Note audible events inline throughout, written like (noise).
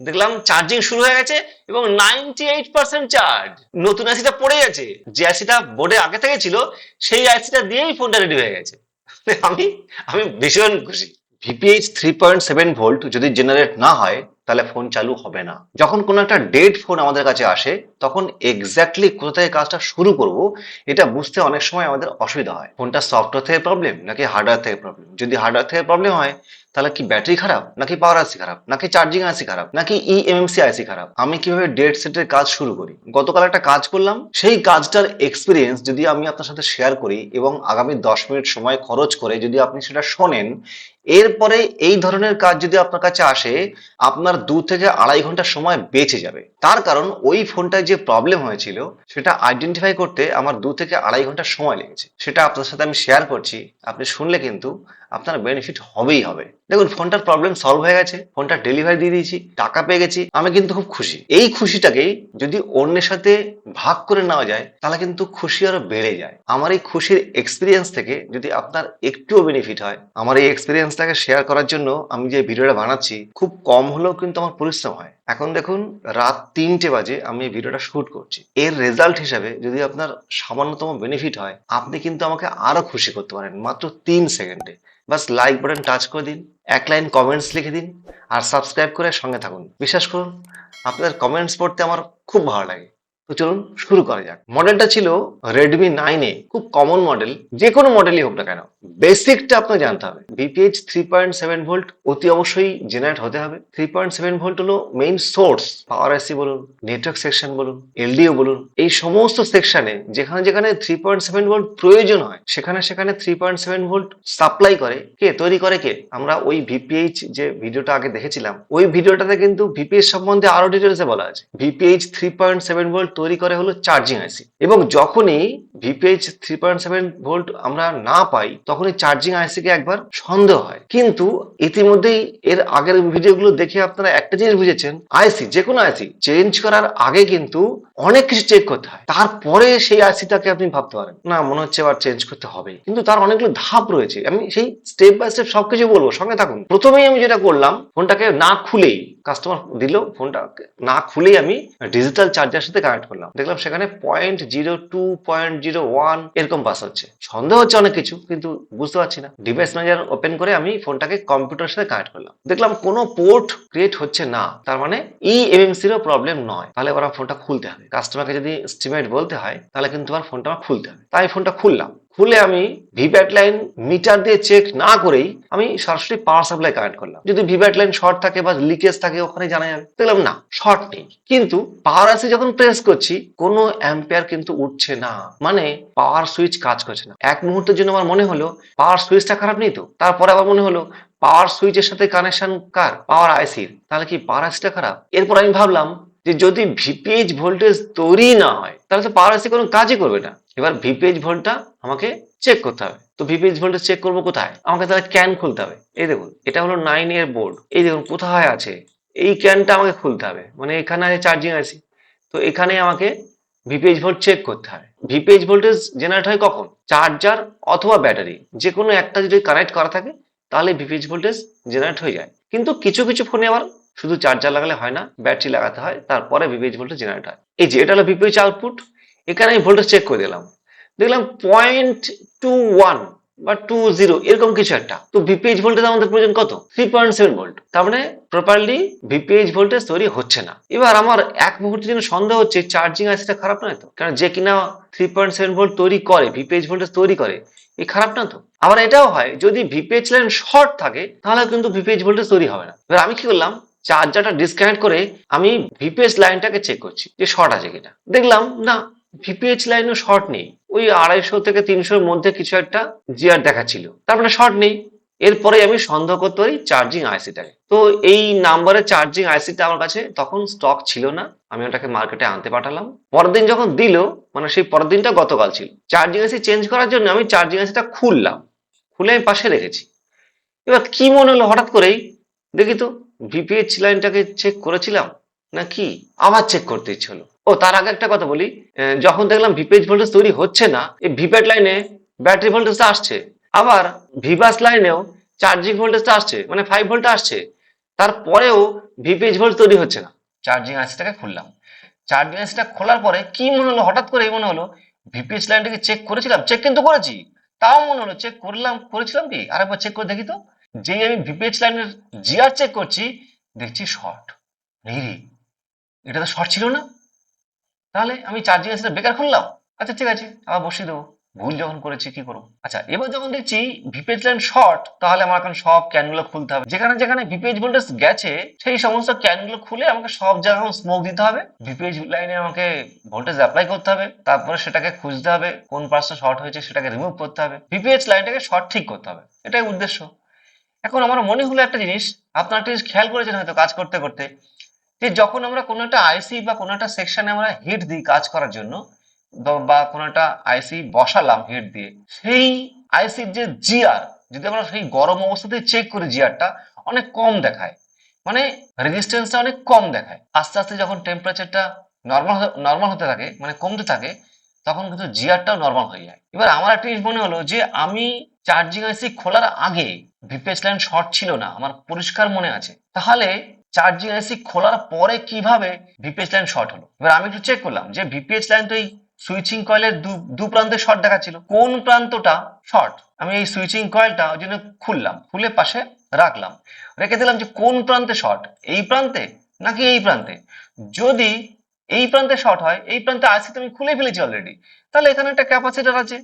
দেখলাম চার্জিং শুরু হয়ে গেছে এবং নাইনটি এইট পার্সেন্ট চার্জ নতুন আইসিটা পড়ে গেছে। যে আইসিটা বোর্ডে আগে থেকে ছিল, সেই আইসিটা দিয়েই ফোনটা রেডি হয়ে গেছে। আমি আমি ভীষণ খুশি। VPH three point seven volt যদি জেনারেট না হয় তাহলে ফোন চালু হবে না। যখন কোনো একটা ডেড ফোন আমাদের কাছে আসে, তখন এক্স্যাক্টলি কোথা থেকে কাজটা শুরু করব, এটা বুঝতে অনেক সময় আমাদের অসুবিধা হয়। ফোনটা সফটওয়্যার থেকে প্রবলেম নাকি হার্ডওয়্যার থেকে প্রবলেম যদি হার্ডওয়্যার থেকে প্রবলেম হয়, তাহলে কি ব্যাটারি খারাপ? নাকি পাওয়ার আইসি খারাপ? নাকি চার্জিং আইসি খারাপ? নাকি E ইএমএমসি আইসি খারাপ? আমি কীভাবে ডেড সেটের কাজ শুরু করি? গতকাল একটা কাজ করলাম, সেই কাজটার এক্সপিরিয়েন্স যদি আমি আপনার সাথে শেয়ার করি এবং আগামী দশ মিনিট সময় খরচ করে যদি আপনি সেটা শোনেন এরপরে এই ধরনের কাজ যদি আপনার কাছে আসে, আপনার দু থেকে আড়াই ঘণ্টা সময় বেঁচে যাবে। তার কারণ ওই ফোনটায় যে প্রবলেম হয়েছিল, সেটা আইডেন্টিফাই করতে আমার দু থেকে আড়াই ঘণ্টা সময় লেগেছে। সেটা আপনার সাথে আমি শেয়ার করছি। আপনি শুনলে কিন্তু আপনার বেনিফিট হবেই হবে। দেখুন, ফোনটার প্রবলেম সলভ হয়ে গেছে। ফোনটা ডেলিভারি দিয়ে দিয়েছি, টাকা পেয়ে গেছি। আমি কিন্তু খুব খুশি। এই খুশিটাকেই যদি অন্যের সাথে ভাগ করে নেওয়া যায়, তাহলে কিন্তু খুশি আরও বেড়ে যায়। আমার এই খুশির এক্সপিরিয়েন্স থেকে যদি আপনার একটুও বেনিফিট হয়, আমার এই এক্সপিরিয়েন্সটাকে শেয়ার করার জন্য আমি যে ভিডিওটা বানাচ্ছি, খুব কম হলেও কিন্তু আমার পরিশ্রম হয়। এখন দেখুন, রাত তিনটে বাজে আমি এই ভিডিওটা শুট করছি। এর রেজাল্ট হিসাবে যদি আপনার সামান্যতম বেনিফিট হয়, আপনি কিন্তু আমাকে আরও খুশি করতে পারেন, মাত্র তিন সেকেন্ডে বাস লাইক বাটন টাচ করে দিন, এক লাইন কমেন্টস লিখে দিন, আর সাবস্ক্রাইব করে সঙ্গে থাকুন। বিশ্বাস করুন, আপনাদের কমেন্টস পড়তে আমার খুব ভালো লাগে। তো চলুন, শুরু করা যাক। মডেলটা ছিল রেডমি নাইন এ খুব কমন মডেল যে কোনো মডেলই হোক না কেন। বেসিকটা আপনাকে জানতে হবে। BPH three point seven volt অতি অবশ্যই জেনারেট হতে হবে। থ্রি পয়েন্ট সেভেন ভোল্ট হলো মেইন সোর্স পাওয়ার আইসি বলুন নেটওয়ার্ক সেকশন বলুন এলডিও বলুন। এই সমস্ত সেকশনে যেখানে যেখানে থ্রি পয়েন্ট সেভেন ভোল্ট প্রয়োজন হয়, সেখানে সেখানে three point seven volt supply করে কে, তৈরি করে কে? আমরা ওই ভিপিএইচ যে ভিডিওটা আগে দেখেছিলাম, ওই ভিডিওটাতে কিন্তু ভিপিএইচ সম্বন্ধে আরও ডিটেলসে বলা আছে। VPH three point seven volt তৈরি করে হলো চার্জিং আইসি এবং যখনই VPH three point seven volt আমরা না পাই, তখনই চার্জিং আইসি কে একবার সন্দেহ হয়। কিন্তু ইতিমধ্যেই এর আগের ভিডিওগুলো দেখে আপনারা একটা জিনিস বুঝেছেন আইসি যে কোনো আইসি চেঞ্জ করার আগে কিন্তু অনেক কিছু চেক করতে হয়। তারপরে সেই আইসিটাকে আপনি ভাবতে পারেন, না, মনে হচ্ছে আবার চেঞ্জ করতে হবে। কিন্তু তার অনেকগুলো ধাপ রয়েছে। আমি সেই স্টেপ বাই স্টেপ সবকিছু বলব, সঙ্গে থাকুন। প্রথমেই আমি যেটা করলাম, ফোনটাকে না খুলেই কাস্টমার দিল ফোনটা না খুলেই আমি ডিজিটাল চার্জার সাথে কানেক্ট করলাম। দেখলাম সেখানে point zero two point zero one এরকম পাস হচ্ছে। সন্দেহ হচ্ছে অনেক কিছু, কিন্তু বুঝতে পারছি না। ডিভাইস ম্যানেজার ওপেন করে আমি ফোনটাকে কম্পিউটার সাথে কানেক্ট করলাম। দেখলাম কোনো পোর্ট ক্রিয়েট হচ্ছে না, তার মানে ই এমএমসিরও প্রবলেম নয়। তাহলে এবার ফোনটা খুলতে হবে। কাস্টমারকে যদি এস্টিমেট বলতে হয়, তাহলে কিন্তু আমার ফোনটা আমার খুলতে হবে। তাই ফোনটা খুললাম। খুলে আমি ভিপ্যাট লাইন মিটার দিয়ে চেক না করেই আমি সরাসরি পাওয়ার সাপ্লাই কানেক্ট করলাম। যদি ভিপ্যাট লাইন শর্ট থাকে বা লিকেজ থাকে ওখানে জানা যাবে। দেখলাম না শর্ট নেই। কিন্তু পাওয়ার আসে যখন প্রেস করছি, কোনো অ্যাম্পিয়ার কিন্তু উঠছে না। মানে পাওয়ার সুইচ কাজ করছে না। এক মুহূর্তের জন্য আমার মনে হলো পাওয়ার সুইচটা খারাপ নেই তো? তারপরে আবার মনে হলো পাওয়ার সুইচের সাথে কানেকশন কার? পাওয়ার আইসির তাহলে কি পাওয়ার আইসিটা খারাপ? এরপর আমি ভাবলাম যে যদি ভিপিএইচ ভোল্টেজ তৈরি না হয়, তাহলে তো পাওয়ার আইসি কোনো কাজই করবে না। এবার ভিপিএইচ ভোল্টটা আমাকে চেক করতে হবে। তো ভিপিএইচ ভোল্টেজ চেক করব কোথায়? আমাকে তাহলে ক্যান খুলতে হবে। এই দেখুন, এটা হলো নাইন এর বোর্ড এই দেখুন, কোথায় আছে? এই ক্যানটা আমাকে খুলতে হবে। মানে এখানে আছে চার্জিং আছে তো এখানে আমাকে ভিপিএইচ ভোল্ট চেক করতে হবে ভিপিএইচ ভোল্টেজ জেনারেট হয় কখন? চার্জার অথবা ব্যাটারি যে কোনো একটা যদি কানেক্ট করা থাকে, তাহলে ভিপিএইচ ভোল্টেজ জেনারেট হয়ে যায়। কিন্তু কিছু কিছু ফোনে আবার শুধু চার্জার লাগালে হয় না ব্যাটারি লাগাতে হয়, তারপরে ভিপিএইচ ভোল্টেজ জেনারেট হয়। এই যে, এটা হলো ভিপিএইচ আউটপুট এখানে আমি ভোল্টেজ চেক করে দিলাম। দেখলাম পয়েন্ট টু ওয়ান বা টু জিরো এরকম কিছু একটা। তো ভিপিএইচ ভোল্টেজ আমাদের প্রয়োজন কত? থ্রি পয়েন্ট সেভেন ভোল্ট তার মানে প্রপারলি ভিপিএইচ ভোল্টেজ তৈরি হচ্ছে না। এবার আমার এক মুহূর্তের জন্য সন্দেহ হচ্ছে চার্জিং আইসিটা খারাপ নয় তো? কারণ যে কিনা থ্রি পয়েন্ট সেভেন ভোল্ট তৈরি করে ভিপিএইচ ভোল্টেজ তৈরি করে এই খারাপ না তো? আবার এটাও হয়, যদি ভিপিএইচ লাইন শর্ট থাকে, তাহলে কিন্তু ভিপিএইচ ভোল্টেজ তৈরি হবে না। এবার আমি কি করলাম? চার্জারটা ডিসকানেক্ট করে আমি ভিপিএস লাইনটাকে চেক করছি যে শর্ট আছে কিনা। দেখলাম, না ভিপিএইচ লাইনও শর্ট নেই। ওই আড়াইশো থেকে তিনশোর মধ্যে কিছু একটা জিআর দেখাচ্ছিল। তার মানে শর্ট নেই। এরপরে আমি সন্দেহ করতে পারি চার্জিং আইসিটাকে তো এই নাম্বারে চার্জিং আইসিটা আমার কাছে তখন স্টক ছিল না। আমি ওটাকে মার্কেটে আনতে পাঠালাম। পরের দিন যখন দিল মানে সেই পরের দিনটা গতকাল ছিল। চার্জিং আইসি চেঞ্জ করার জন্য আমি চার্জিং আইসিটা খুললাম। খুলে আমি পাশে রেখেছি। এবার কি মনে হলো হঠাৎ করেই? দেখি তো ভিপিএইচ লাইনটাকে চেক করেছিলাম? না কি আবার চেক করতে ইচ্ছে হলো। ও, তার আগে একটা কথা বলি। যখন দেখলাম ভিপিএইচ ভোল্টেজ তৈরি হচ্ছে না, এই ভিপ্যাট লাইনে ব্যাটারি ভোল্টেজটা আসছে। আবার ভিভাস লাইনেও চার্জিং ভোল্টেজটা আসছে মানে ফাইভ ভোল্ট আসছে। তারপরেও ভিপিএইচ ভোল্ট তৈরি হচ্ছে না। চার্জিং আইসিটাকে খুললাম। চার্জিং আইসিটা খোলার পরে কি মনে হলো? হঠাৎ করে মনে হলো ভিপিএইচ লাইনটাকে চেক করেছিলাম? চেক কিন্তু করেছি। তাও মনে হলো চেক করলাম, করেছিলাম কি? আরেকবার চেক করে দেখি তো। যেই আমি ভিপিএইচ লাইনের জিআর চেক করছি দেখছি শর্ট রে এটা তো শর্ট ছিল না? তাহলে আমি চার্জিং আইসিটা বেকার খুললাম? আচ্ছা ঠিক আছে আবার বসিয়ে দেবো। ভুল যখন করেছি কি করব? আচ্ছা এবার যখন দেখছি ভিপিএইচ লাইন শর্ট তাহলে আমার এখন সব ক্যানগুলো খুলতে হবে। যেখানে যেখানে ভিপিএইচ ভোল্টেজ গেছে সেই সমস্ত ক্যানগুলো খুলে আমাকে সব জায়গায় স্মোক দিতে হবে। ভিপিএইচ লাইনে আমাকে ভোল্টেজ অ্যাপ্লাই করতে হবে তারপরে সেটাকে খুঁজতে হবে কোন পার্সটা শর্ট হয়েছে সেটাকে রিমুভ করতে হবে। ভিপিএইচ লাইনটাকে শর্ট ঠিক করতে হবে। এটাই উদ্দেশ্য। এখন আমার মনে হলো একটা জিনিস, আপনারা একটা খেয়াল করেছেন হয়তো কাজ করতে করতে, যে যখন আমরা কোনো একটা আইসি বা কোনো একটা সেকশনে আমরা হিট দিই কাজ করার জন্য, বা- বা কোনো একটা আইসি বসালাম হিট দিয়ে, সেই আইসির যে জিআর যদি আমরা সেই গরম অবস্থাতে চেক করি জিআরটা অনেক কম দেখায়। মানে রেজিস্ট্যান্সটা অনেক কম দেখায়। আস্তে আস্তে যখন টেম্পারেচারটা নর্মাল নর্মাল হতে থাকে মানে কমতে থাকে, তখন কিন্তু জিআরটাও নর্মাল হয়ে যায়। এবার আমার একটা জিনিস মনে হলো যে আমি চার্জিং আইসি খোলার আগে ভিপিএস লাইন শর্ট ছিল না, আমার পরিষ্কার মনে আছে। তাহলে চার্জিং আইসি খোলার পরে কীভাবে ভিপিএস লাইন শর্ট হলো? এবার আমি একটু চেক করলাম যে ভিপিএস লাইন তো এই সুইচিং কয়েলের দু প্রান্তে শর্ট দেখাচ্ছিল কোন প্রান্তটা শর্ট? আমি এই সুইচিং কয়েলটা ওই জন্য খুললাম, খুলে পাশে রাখলাম। রেখে দিলাম যে কোন প্রান্তে শর্ট, এই প্রান্তে নাকি এই প্রান্তে? যদি এই প্রান্তে শর্ট হয়, এই প্রান্তে আইসি তো আমি খুলে ফেলেছি অলরেডি তাহলে এখানে একটা ক্যাপাসিটার আছে।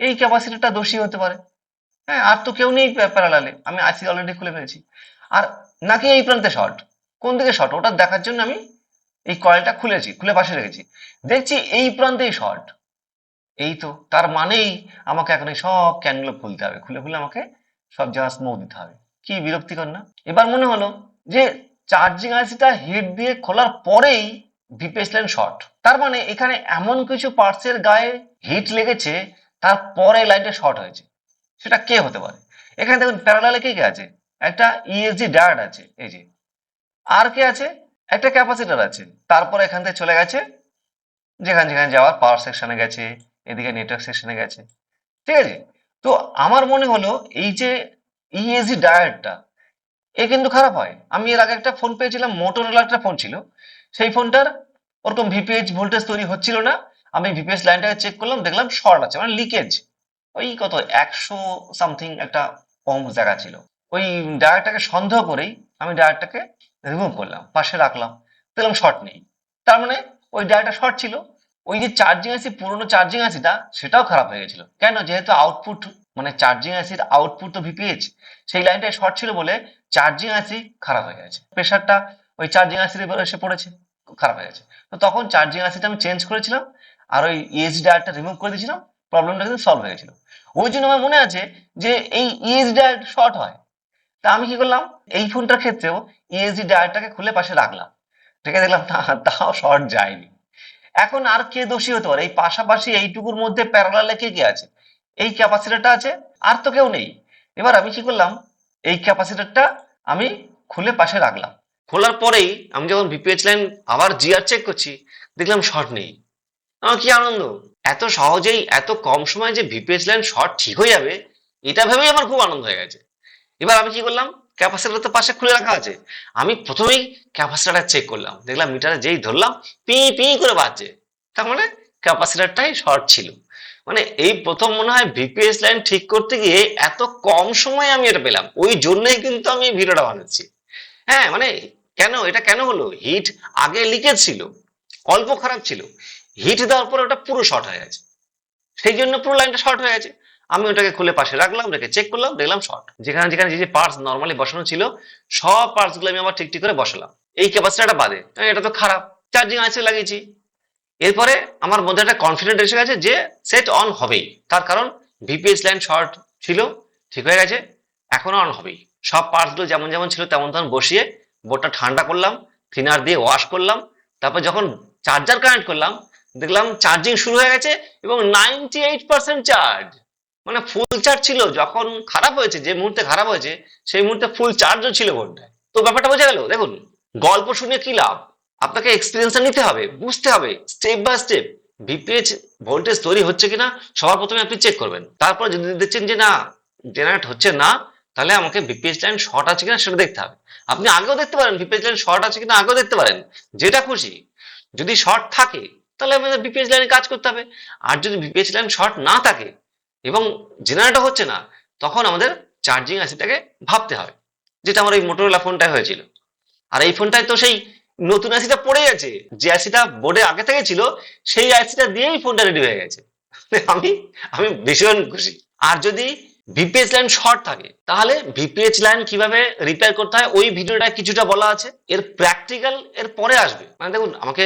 এই ক্যাপাসিটারটা দোষী হতে পারে। হ্যাঁ আর তো কেউ নেই প্যারালালে আমি আইসি অলরেডি খুলে ফেলেছি। আর নাকি এই প্রান্তে শর্ট কোন দিকে শর্ট ওটা দেখার জন্য আমি এই কয়েলটা খুলেছি, খুলে পাশে রেখেছি। দেখছি এই প্রান্তেই শর্ট এই তো, তার মানেই আমাকে এখন এই সব ক্যানগুলো খুলতে হবে। খুলে খুলে আমাকে সব জায়গা স্মোক দিতে হবে। কি বিরক্তিকর না? এবার মনে হলো যে চার্জিং আইসিটা হিট দিয়ে খোলার পরেই ভিপিএস লাইন শর্ট তার মানে এখানে এমন কিছু পার্টসের গায়ে হিট লেগেছে তারপরে লাইনটা শর্ট হয়েছে। সেটা কে হতে পারে? এখানে দেখুন প্যারালালে কে কে আছে? একটা ইএসজি ডায়াড আছে, এই যে। আর কে আছে? একটা ক্যাপাসিটার আছে। তারপরে এখান থেকে চলে গেছে, যেখানে যেখানে যাওয়ার পাওয়ার সেকশনে গেছে, এদিকে নেটওয়ার্ক সেকশনে গেছে। ঠিক আছে? তো আমার মনে হলো, এই যে ইএসজি ডায়াডটা এ কিন্তু খারাপ হয়। আমি এর আগে একটা ফোন পেয়েছিলাম মোটরোলা একটা ফোন ছিল। সেই ফোনটার ওরকম ভিপিএইচ ভোল্টেজ তৈরি হচ্ছিল না। আমি ভিপিএস লাইনটাকে চেক করলাম, দেখলাম শর্ট আছে মানে লিকেজ ওই কত, একশো সামথিং একটা কম জায়গা ছিল। ওই ডায়ারটাকে সন্দেহ করেই আমি ডায়ারটাকে রিমুভ করলাম, পাশে রাখলাম। দেখলাম শর্ট নেই। তার মানে ওই ডায়ারটা শর্ট ছিল। ওই যে চার্জিং আইসি পুরোনো চার্জিং আইসিটা সেটাও খারাপ হয়ে গেছিল। কেন? যেহেতু আউটপুট মানে চার্জিং আইসির আউটপুট তো ভিপিএইচ সেই লাইনটাই শর্ট ছিল বলে চার্জিং আইসি খারাপ হয়ে গেছে। প্রেশারটা ওই চার্জিং আইসির এসে পড়েছে, খারাপ হয়ে গেছে। তো তখন চার্জিং আইসিটা আমি চেঞ্জ করেছিলাম আর ওই ইএস ডায়ারটা রিমুভ করে দিয়েছিলাম প্রবলেমটা কিন্তু সলভ হয়ে গেছিল। ওই জন্য আমার মনে আছে যে এই ইএস ডায়ার শর্ট হয়। তা আমি কি করলাম? এই ফোনটার ক্ষেত্রেও ইএসডি ডায়ারটাকে খুলে পাশে রাখলাম। রেখে দেখলাম তাও শর্ট যায়নি। এখন আর কে দোষী হতে পারে? এই পাশাপাশি এইটুকুর মধ্যে প্যারালালে কে কে আছে? এই ক্যাপাসিটারটা আছে, আর তো কেউ নেই। এবার আমি কি করলাম? এই ক্যাপাসিটারটা আমি খুলে পাশে রাখলাম। খোলার পরেই আমি যখন ভিপিএইচ লাইন আবার জিআর চেক করছি, দেখলাম শর্ট নেই। আমার কি আনন্দ? এত সহজেই, এত কম সময়ে যে ভিপিএস লাইন শর্ট ঠিক হয়ে যাবে, এটা ভেবেই আমার খুব আনন্দ হয়ে গেছে। এবার আমি কি করলাম? ক্যাপাসিটার তো পাশে খুলে রাখা আছে। আমি প্রথমেই ক্যাপাসিটার চেক করলাম। দেখলাম মিটারে যেই ধরলাম, পি পি করে বাজছে। তার মানে ক্যাপাসিটারটাই শর্ট ছিল। মানে এই প্রথম মনে হয় ভিপিএস লাইন ঠিক করতে গিয়ে এত কম সময় আমি এটা পেলাম। ওই জন্যই কিন্তু আমি এই ভিডিওটা বানাচ্ছি। হ্যাঁ মানে কেন? এটা কেন হলো? হিট আগে লিকেজ ছিল। অল্প খারাপ ছিল। হিট দেওয়ার পরে ওটা পুরো শর্ট হয়ে গেছে। সেই জন্য পুরো লাইনটা শর্ট হয়ে গেছে। আমি ওটাকে খুলে পাশে রাখলাম রেখে চেক করলাম, দেখলাম শর্ট যেখানে যেখানে যে যে পার্টস নর্মালি বসানো ছিল, সব পার্টসগুলো আমি আবার ঠিক ঠিক করে বসালাম। এই ক্যাপাসিটারটা বাদে। এটা তো খারাপ। চার্জিং আছে লাগিয়েছি। এরপরে আমার মধ্যে একটা কনফিডেন্ট এসে গেছে যে সেট অন হবেই। তার কারণ ভিপিএস লাইন শর্ট ছিল, ঠিক হয়ে গেছে, এখনও অন হবেই। সব পার্টসগুলো যেমন যেমন ছিল তেমন তেমন বসিয়ে বোর্ডটা ঠান্ডা করলাম থিনার দিয়ে ওয়াশ করলাম, তারপর যখন চার্জার কানেক্ট করলাম দেখলাম চার্জিং শুরু হয়ে গেছে এবং নাইনটি এইট পার্সেন্ট চার্জ মানে ফুল চার্জ ছিল, যখন খারাপ হয়েছে, যে মুহূর্তে খারাপ হয়েছে, সেই মুহূর্তে ফুল চার্জও ছিল বোর্ডটায় তো ব্যাপারটা বোঝা গেল? দেখুন, গল্প শুনে কি লাভ? আপনাকে এক্সপিরিয়েন্সটা নিতে হবে, বুঝতে হবে step by step VPH voltage তৈরি হচ্ছে কিনা, সবার প্রথমে আপনি চেক করবেন। তারপর যদি দেখছেন যে না জেনারেট হচ্ছে না, তাহলে আমাকে বিপিএস লাইন শর্ট আছে কিনা সেটা দেখতে হবে। আপনি আগেও দেখতে পারেন বিপিএস লাইন শর্ট আছে কিনা, আগেও দেখতে পারেন। যেটা খুশি, যদি শর্ট থাকে তাহলে আমাদের বিপিএস লাইনে কাজ করতে হবে। আর যদি বিপিএস লাইন শর্ট না থাকে এবং জেনারেটর হচ্ছে না, তখন আমাদের চার্জিং আইসিটাকে ভাবতে হবে যেটা আমার এই মোটরোলা ফোনটায় হয়েছিল। আর এই ফোনটায় তো সেই নতুন আইসিটা পড়ে গেছে, যে আইসিটা বোর্ডে আগে থেকে ছিল, সেই আইসিটা দিয়েই ফোনটা রেডি হয়ে গেছে। (laughs) আমি আমি ভীষণ খুশি। আর যদি ভিপিএস লাইন শর্ট থাকে, তাহলে ভিপিএস লাইন কীভাবে রিপেয়ার করতে হয়, ওই ভিডিওটা কিছুটা বলা আছে। এর প্র্যাকটিক্যাল এর পরে আসবে। মানে দেখুন, আমাকে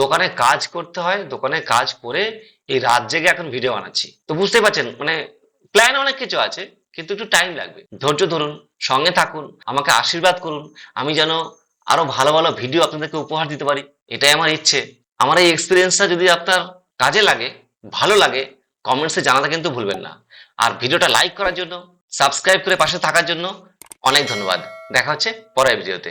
দোকানে কাজ করতে হয়, দোকানে কাজ করে এই রাত জেগে এখন ভিডিও বানাচ্ছি। তো বুঝতে পারছেন মানে প্ল্যান অনেক কিছু আছে, কিন্তু একটু টাইম লাগবে। ধৈর্য ধরুন, সঙ্গে থাকুন, আমাকে আশীর্বাদ করুন, আমি যেন আরও ভালো ভালো ভিডিও আপনাদেরকে উপহার দিতে পারি, এটাই আমার ইচ্ছে। আমার এই এক্সপিরিয়েন্সটা যদি আপনার কাজে লাগে, ভালো লাগে কমেন্টসে জানাতে কিন্তু ভুলবেন না। আর ভিডিওটা লাইক করার জন্য সাবস্ক্রাইব করে পাশে থাকার জন্য অনেক ধন্যবাদ। দেখা হচ্ছে পরের ভিডিওতে